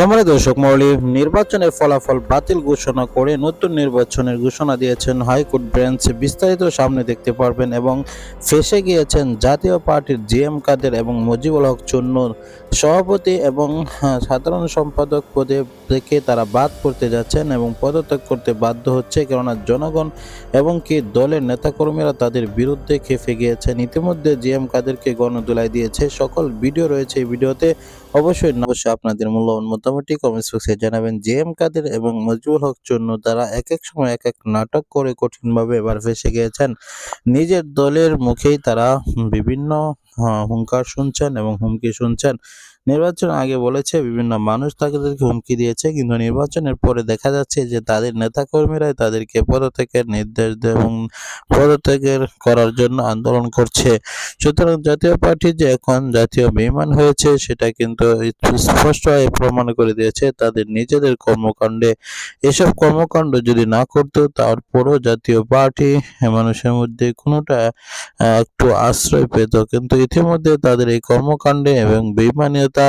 সম্মানিত দর্শক মৌলী নির্বাচনের ফলাফল বাতিল ঘোষণা করে নতুন নির্বাচনের ঘোষণা দিয়েছেন হাইকোর্ট বেঞ্চ। বিস্তারিত সামনে দেখতে পারবেন এবং ফেসে গিয়েছেন জাতীয় পার্টির জিএম কাদের এবং মুজিবুল হক চুন্নুর সভাপতি এবং হ্যাঁ, সাধারণ সম্পাদক পদে থেকে তারা বাদ করতে যাচ্ছেন এবং পদত্যাগ করতে বাধ্য হচ্ছে। কেননা জনগণ এবং কি দলের নেতাকর্মীরা তাদের বিরুদ্ধে খেপে গিয়েছেন। ইতিমধ্যে জিএম কাদেরকে গণদোলায় দিয়েছে। সকল ভিডিও রয়েছে এই ভিডিওতে। অবশ্যই অবশ্যই আপনাদের মূল্যবান মতামতটি কমেন্ট বক্সে জানাবেন জে এম কাদের এবং মজবুল হক জন্য তারা এক এক সময় এক এক নাটক করে কঠিনভাবে এবার ফেসে গিয়েছেন। নিজের দলের মুখেই তারা বিভিন্ন হুঙ্কার শুনছেন এবং হুমকি শুনছেন। নির্বাচন আগে বলেছে, বিভিন্ন মানুষ তাদেরকে হুমকি দিয়েছে, কিন্তু নির্বাচনের পরে দেখা যাচ্ছে যে তাদের নেতাকর্মীরাই তাদেরকে পদত্যাগের নির্দেশ এবং পদত্যাগের করার জন্য আন্দোলন করছে। সুতরাং জাতীয় পার্টি যে এখন জাতীয় বেইমান হয়েছে, সেটা কিন্তু স্পষ্টভাবে প্রমাণ করে দিয়েছে তাদের নিজেদের কর্মকাণ্ডে। এসব কর্মকাণ্ড যদি না করতো, তারপরও জাতীয় পার্টি মানুষের মধ্যে কোনোটা একটু আশ্রয় পেত। কিন্তু ইতিমধ্যে তাদের এই কর্মকাণ্ডে এবং বেইমানিয়তা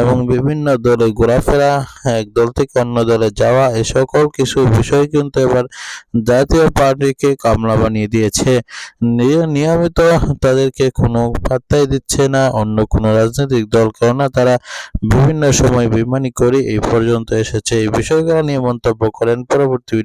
এবং বিভিন্ন দলে ঘোরাফেরা, এক দল থেকে অন্য দলে যাওয়া, এ সকল কিছু বিষয় কিন্তু এবার জাতীয় পার্টিকে কামলা বানিয়ে দিয়েছে। নিয়মিত তাদেরকে কোনো পাত্তাই দিচ্ছে না, অন্য কোনো রাজনৈতিক দল কেননা তারা বিভিন্ন সময় বিমানি করে এই পর্যন্ত এসেছে। এই বিষয়গুলো নিয়ে মন্তব্য করেন পরবর্তী